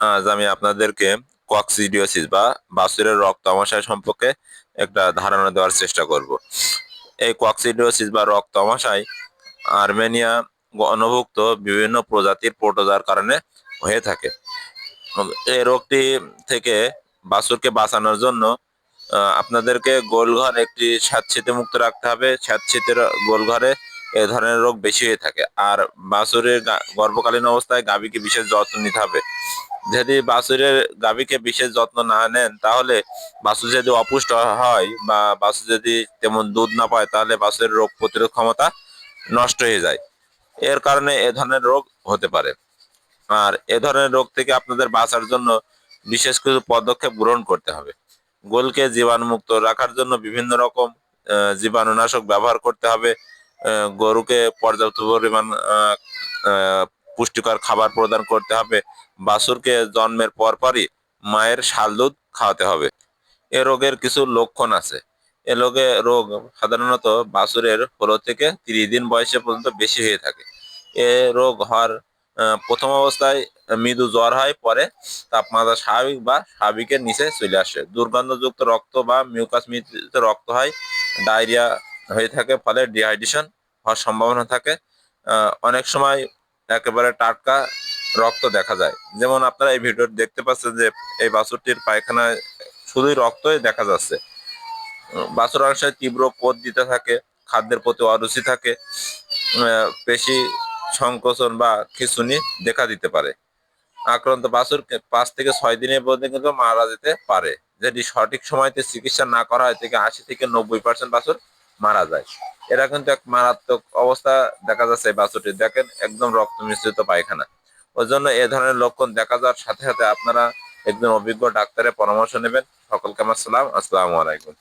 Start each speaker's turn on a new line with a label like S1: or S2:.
S1: আজ আমি আপনাদেরকে কক্সিডিওসিস বা বাছুরের রক্ত আমাশয় সম্পর্কে একটা ধারণা দেওয়ার চেষ্টা করব। এই কক্সিডিওসিস বা রক্ত আমাশয় আর্মেনিয়া অনভুক্ত বিভিন্ন প্রজাতির প্রোটোজার কারণে হয়ে থাকে। এই রোগটি থেকে বাছুরকে বাঁচানোর জন্য আপনাদেরকে গোলঘর একটি স্যাঁতসেঁতে মুক্ত রাখতে হবে। স্যাঁতসেঁতে গোলঘরে এ ধরনের রোগ বেশি হয়ে থাকে। আর বাছুরের গর্ভকালীন অবস্থায় গাভীকে বিশেষ যত্ন নিতে হবে। যদি বাছুরের গাভীকে বিশেষ যত্ন না নেন, তাহলে বাছুর যদি অপুষ্ট হয় বা বাছুর যদি তেমন দুধ না পায়, তাহলে বাছুরের রোগ প্রতিরোধ ক্ষমতা নষ্ট হয়ে যায়। এর কারণে এ ধরনের রোগ হতে পারে। আর এ ধরনের রোগ থেকে আপনাদের বাঁচার জন্য বিশেষ কিছু পদক্ষেপ গ্রহণ করতে হবে। গোলকে জীবাণুমুক্ত রাখার জন্য বিভিন্ন রকম জীবাণুনাশক ব্যবহার করতে হবে। গরুকে পর্যাপ্ত পরিমাণ পুষ্টিকর খাবার প্রদান করতে হবে। বাছুরকে জন্মের পরপরই মায়ের শাল দুধ খাওয়াতে হবে। এ রোগের কিছু লক্ষণ আছে। এ রোগে রোগ সাধারণত বাছুরের ষোলো থেকে তিরিশ দিন বয়সে পর্যন্ত বেশি হয়ে থাকে। এ রোগ হওয়ার প্রথম অবস্থায় মৃদু জ্বর হয়, পরে তাপমাত্রা স্বাভাবিক বা স্বাভাবিকের নিচে চলে আসে। দুর্গন্ধযুক্ত রক্ত বা মিউকাস মিশ্রিত রক্ত হয়, ডায়রিয়া হয়ে থাকে, ফলে ডিহাইড্রেশন হওয়ার সম্ভাবনা থাকে। অনেক সময় একেবারে টাটকা রক্ত দেখা যায়। যেমন আপনারা এই ভিডিও দেখতে পাচ্ছেন যে এই বাছুরটির পায়খানায় শুধুই রক্তই দেখা যাচ্ছে। বাছুর সময় তীব্র কোদ দিতে থাকে, খাদ্যের প্রতি অরুচি থাকে পেশি সংকোচন বা খিঁচুনি দেখা দিতে পারে। আক্রান্ত বাছুর পাঁচ থেকে ছয় দিনের মধ্যে কিন্তু মারা যেতে পারে। যেটি সঠিক সময়তে চিকিৎসা না করা হয়, থেকে আশি থেকে নব্বই পার্সেন্ট বাছুর মারা যায়। এরা কিন্তু এক মারাত্মক অবস্থা দেখা যাচ্ছে বাসুটি বাছুরটি। দেখেন, একদম রক্ত মিশ্রিত পায়খানা। ওই জন্য এ ধরনের লক্ষণ দেখা যাওয়ার সাথে সাথে আপনারা একজন অভিজ্ঞ ডাক্তারের পরামর্শ নেবেন। সকলকে আমার সালাম। আসসালামু আলাইকুম।